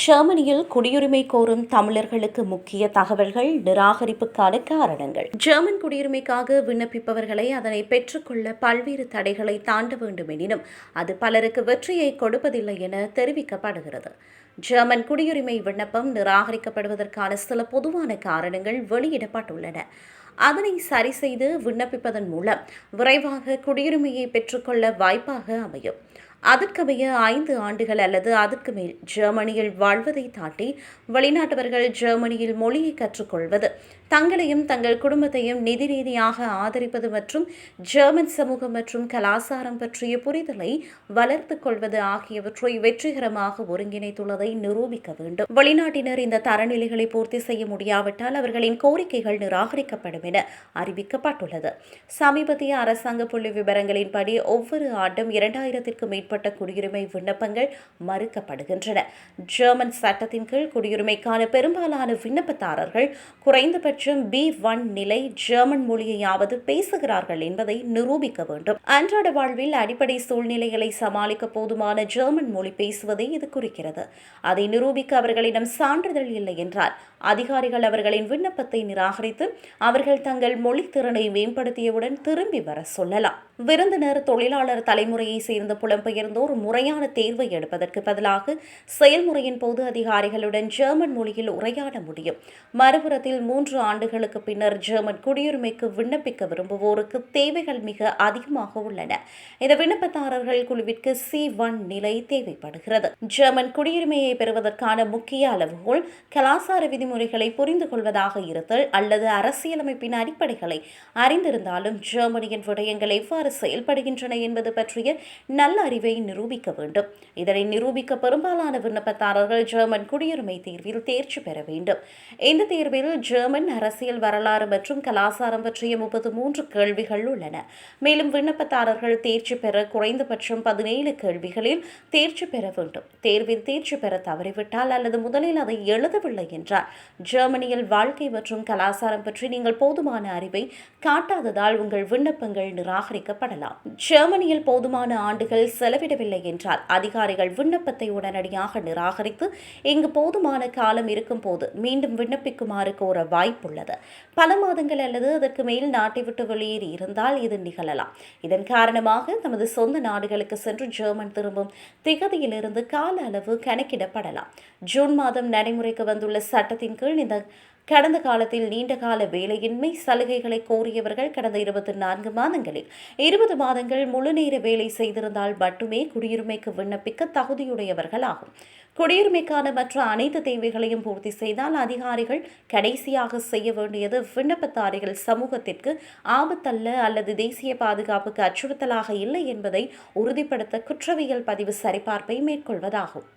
ஜெர்மனியில் குடியுரிமை கோரும் தமிழர்களுக்கு முக்கிய தகவல்கள் நிராகரிப்புக்கான காரணங்கள். ஜெர்மன் குடியுரிமைக்காக விண்ணப்பிப்பவர்களை அதனை பெற்றுக்கொள்ள பல்வேறு தடைகளை தாண்ட வேண்டும் எனினும் அது பலருக்கு வெற்றியை கொடுப்பதில்லை என தெரிவிக்கப்படுகிறது. ஜெர்மன் குடியுரிமை விண்ணப்பம் நிராகரிக்கப்படுவதற்கான சில பொதுவான காரணங்கள் வெளியிடப்பட்டுள்ளன. அதனை சரி செய்து விண்ணப்பிப்பதன் மூலம் விரைவாக குடியுரிமையை பெற்றுக்கொள்ள வாய்ப்பாக அமையும். அதற்கமைய ஐந்து ஆண்டுகள் அல்லது அதற்கு மேல் ஜெர்மனியில் வாழ்வதை தாட்டி வெளிநாட்டவர்கள் ஜெர்மனியில் மொழியை கற்றுக்கொள்வது தங்களையும் தங்கள் குடும்பத்தையும் நிதி ரீதியாக ஆதரிப்பது மற்றும் ஜெர்மன் சமூகம் மற்றும் கலாச்சாரம் பற்றிய புரிதலை வளர்த்துக் கொள்வது ஆகியவற்றை வெற்றிகரமாக ஒருங்கிணைத்துள்ளதை நிரூபிக்க வேண்டும். வெளிநாட்டினர் இந்த தரநிலைகளை பூர்த்தி செய்ய முடியாவிட்டால் அவர்களின் கோரிக்கைகள் நிராகரிக்கப்படும் என அறிவிக்கப்பட்டுள்ளது. சமீபத்திய அரசாங்க புள்ளி விவரங்களின்படி ஒவ்வொரு ஆண்டும் இரண்டாயிரத்திற்கும் மேற்பட்ட குடியுரிமை விண்ணப்பங்கள் மறுக்கப்படுகின்றன. ஜெர்மன் சட்டத்தின் கீழ் குடியுரிமைக்கான பெரும்பாலான விண்ணப்பதாரர்கள் குறைந்தபட்சம் பி ஒன் நிலை ஜெர்மன் மொழியையாவது பேசுகிறார்கள் என்பதை நிரூபிக்க வேண்டும். அன்றாட வாழ்வில் அடிப்படை சூழ்நிலைகளை சமாளிக்க போதுமான ஜெர்மன் மொழி பேசுவதை இது குறிக்கிறது. அதை நிரூபிக்க அவர்களிடம் சான்றிதழ் இல்லை என்றால் அதிகாரிகள் அவர்களின் விண்ணப்பத்தை நிராகரித்து அவர்கள் தங்கள் மொழி திறனை மேம்படுத்தியவுடன் திரும்பி வர சொல்லலாம். விருந்தினர் தொழிலாளர் தலைமுறையை சேர்ந்த புலம்பெயர்ந்தோர் முறையான தேர்வை எடுப்பதற்கு பதிலாக செயல்முறையின் போது அதிகாரிகளுடன் ஜெர்மன் மொழியில் உரையாட முடியும். மறுபுறத்தில் மூன்று ஆண்டுகளுக்கு பின்னர் ஜெர்மன் குடியுரிமைக்கு விண்ணப்பிக்க விரும்புவோருக்கு தேவைகள் மிக அதிகமாக உள்ளன. இந்த விண்ணப்பதாரர்கள் குழுவிற்கு சி ஒன் நிலை தேவைப்படுகிறது. ஜெர்மன் குடியுரிமையை பெறுவதற்கான முக்கிய அளவுகோல் கலாசார விதிமுறைகளை புரிந்து கொள்வதாக இருத்தல் அல்லது அரசியலமைப்பின் அடிப்படைகளை அறிந்திருந்தாலும் ஜெர்மனியின் விடயங்கள் எவ்வாறு செயல்படுகின்றன என்பது பற்றிய நல்ல அறிவை நிரூபிக்க வேண்டும். இதனை நிரூபிக்க பெரும்பாலான விண்ணப்பதாரர்கள் ஜெர்மன் குடியுரிமை தேர்வில் தேர்ச்சி பெற வேண்டும். இந்த தேர்வில் ஜெர்மன் அரசியல் வரலாறு மற்றும் கலாச்சாரம் பற்றிய முப்பத்து மூன்று கேள்விகள் உள்ளன. மேலும் விண்ணப்பதாரர்கள் தேர்ச்சி பெற குறைந்தபட்சம் பதினேழு கேள்விகளில் தேர்ச்சி பெற வேண்டும். தேர்வில் தேர்ச்சி பெற தவறிவிட்டால் அல்லது முதலில் அதை எழுதவில்லை என்றால் ஜெர்மனியில் வாழ்க்கை மற்றும் கலாச்சாரம் பற்றி நீங்கள் போதுமான அறிவை காட்டாததால் உங்கள் விண்ணப்பங்கள் நிராகரிக்க நிராகரிக்கப்படலாம் ஜெர்மனியில் போதுமான ஆண்டுகள் செலவிடவில்லை என்றால் அதிகாரிகள் விண்ணப்பத்தை உடனடியாக நிராகரித்து இங்கு போதுமான காலம் இருக்கும் போது மீண்டும் விண்ணப்பிக்குமாறு கோர வாய்ப்புள்ளது. பல மாதங்கள் அல்லது அதற்கு மேல் நாட்டை விட்டு வெளியேறி இருந்தால் இது நிகழலாம். இதன் காரணமாக தமது சொந்த நாடுகளுக்கு சென்று ஜெர்மன் திரும்பும் திகதியிலிருந்து கால அளவு கணக்கிடப்படலாம். ஜூன் மாதம் நடைமுறைக்கு வந்துள்ள சட்டத்தின் கீழ் இந்த கடந்த காலத்தில் நீண்டகால வேலையின்மை சலுகைகளை கோரியவர்கள் கடந்த இருபத்தி நான்கு மாதங்களில். இருபது மாதங்கள் முழுநேர வேலை செய்திருந்தால் மட்டுமே குடியுரிமைக்கு விண்ணப்பிக்க தகுதியுடையவர்கள் ஆகும் குடியுரிமைக்கான மற்ற அனைத்து தேவைகளையும் பூர்த்தி செய்தால் அதிகாரிகள் கடைசியாக செய்ய வேண்டியது விண்ணப்பதாரிகள் சமூகத்திற்கு ஆபத்தல்ல அல்லது தேசிய பாதுகாப்புக்கு அச்சுறுத்தலாக இல்லை என்பதை உறுதிப்படுத்த குற்றவியல் பதிவு சரிபார்ப்பை மேற்கொள்வதாகும்.